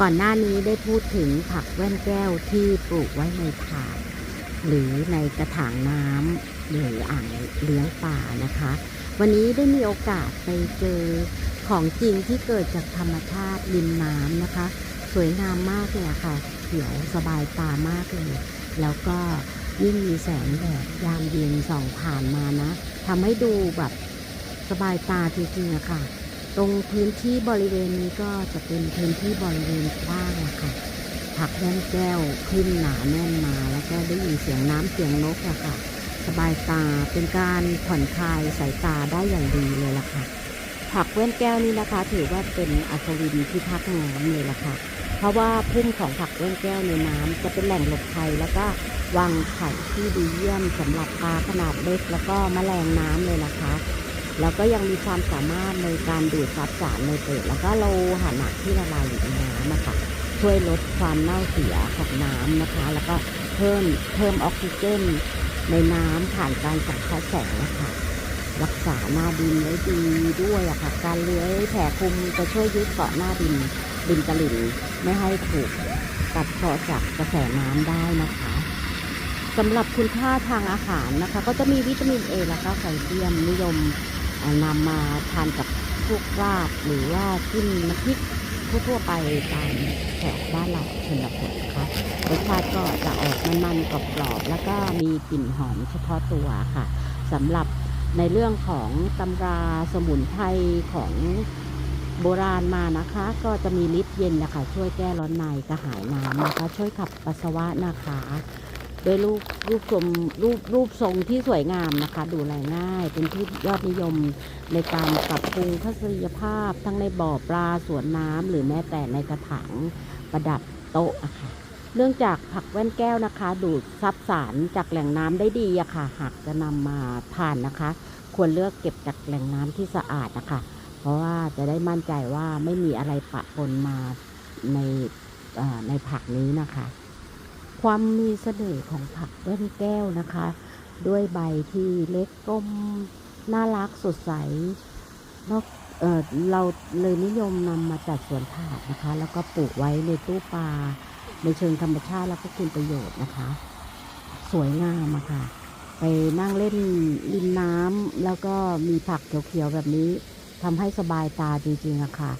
ก่อนหน้านี้ได้พูดถึงผักแว่นแก้วที่ปลูกไว้ในถาดหรือในกระถางน้ำหรืออ่างเลี้ยงปลานะคะ วันนี้ได้มีโอกาสไปเจอของจริงที่เกิดจากธรรมชาติริมน้ำนะคะ สวยงามมากเลยค่ะ เขียวสบายตามากเลย แล้วก็ยิ่งมีแสงแดดยามเย็นส่องผ่านมานะทำให้ดูแบบสบายตาจริงๆอะค่ะ ตรงพื้นที่บริเวณนี้ก็จะเป็นพื้นที่บริเวณกว้างอะค่ะ ผักแว่นแก้วขึ้นหนาแน่นมา แล้วก็ได้ยินเสียงน้ำเสียงนกอะค่ะ สบายตาเป็นการผ่อนคลายสายตาได้อย่างดีเลยล่ะค่ะ ผักแว่นแก้วนี้นะคะ ถือว่าเป็นอัศวินที่พักน้ำเลยล่ะค่ะ เพราะว่าพุ่มของผักแว่นแก้วในน้ำจะเป็นแหล่งหลบภัยแล้วก็วางไข่ที่ดีเยี่ยมสำหรับปลาขนาดเล็กแล้วก็แมลงน้ำเลยนะคะ แล้วก็ยังมีความสามารถในการดูดซับสารไนเตรตแล้วก็โลหะหนักที่ละลายอยู่ในน้ำนะคะช่วยลดความเน่าเสียของน้ำนะคะ แล้วก็เพิ่มเพิ่มออกซิเจนในน้ำผ่านการสังเคราะห์แสงนะคะรักษาหน้าดินไว้ดีด้วยอะค่ะ การเลื้อยแผ่คลุมจะช่วยยึดเกาะหน้าดินดินตลิ่งไม่ให้ถูกกัดเซาะจากกระแสน้ำได้นะคะสำหรับคุณค่าทางอาหารนะคะ ก็จะมีวิตามินเอและก็แคลเซียมนิยม เอ่อนำมาทานกับพวกราบหรือว่าจิ้มน้ำพริกทั่วๆไปตามแถวบ้านเราชนบทนะคะรสชาติก็จะออกมันๆกรอบๆแล้วก็มีกลิ่นหอมเฉพาะตัวค่ะสำหรับในเรื่องของตำราสมุนไพรของโบราณมานะคะ ก็จะมีฤทธิ์เย็นนะคะ ช่วยแก้ร้อนในกระหายน้ำนะคะ ช่วยขับปัสสาวะนะคะ โดยรูปรูปทรงรูปรูปทรงที่สวยงามนะคะ ดูแลง่าย เป็นที่ยอดนิยมในการปรับปรุงทัศนียภาพ ทั้งในบ่อปลาสวนน้ำหรือแม้แต่ในกระถางประดับโต๊ะอะค่ะเนื่องจากผักแว่นแก้วนะคะ ดูดซับสารจากแหล่งน้ำได้ดีอะค่ะ หากจะนำมาทานนะคะ ควรเลือกเก็บจากแหล่งน้ำที่สะอาดนะคะ เพราะว่าจะได้มั่นใจว่าไม่มีอะไรปะปนมาในในผักนี้นะคะ ความมีเสน่ห์ของผักแว่นแก้วนะคะ ด้วยใบที่เล็กกลมน่ารักสดใสนอกเออเราเลยนิยมนำมาจัดสวนถาดนะคะ แล้วก็ปลูกไว้ในตู้ปลาในเชิงธรรมชาติแล้วก็คุณประโยชน์นะคะ สวยงามอะค่ะ ไปนั่งเล่นริมน้ำแล้วก็มีผักเขียวๆแบบนี้ทำให้สบายตาจริงๆอะค่ะ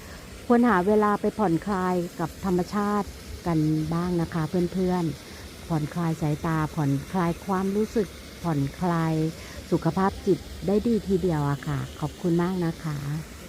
ควรหาเวลาไปผ่อนคลายกับธรรมชาติ กันบ้างนะคะเพื่อนๆ ผ่อนคลายสายตา ผ่อนคลายความรู้สึก ผ่อนคลายสุขภาพจิตได้ดีทีเดียวอะค่ะ ขอบคุณมากนะคะ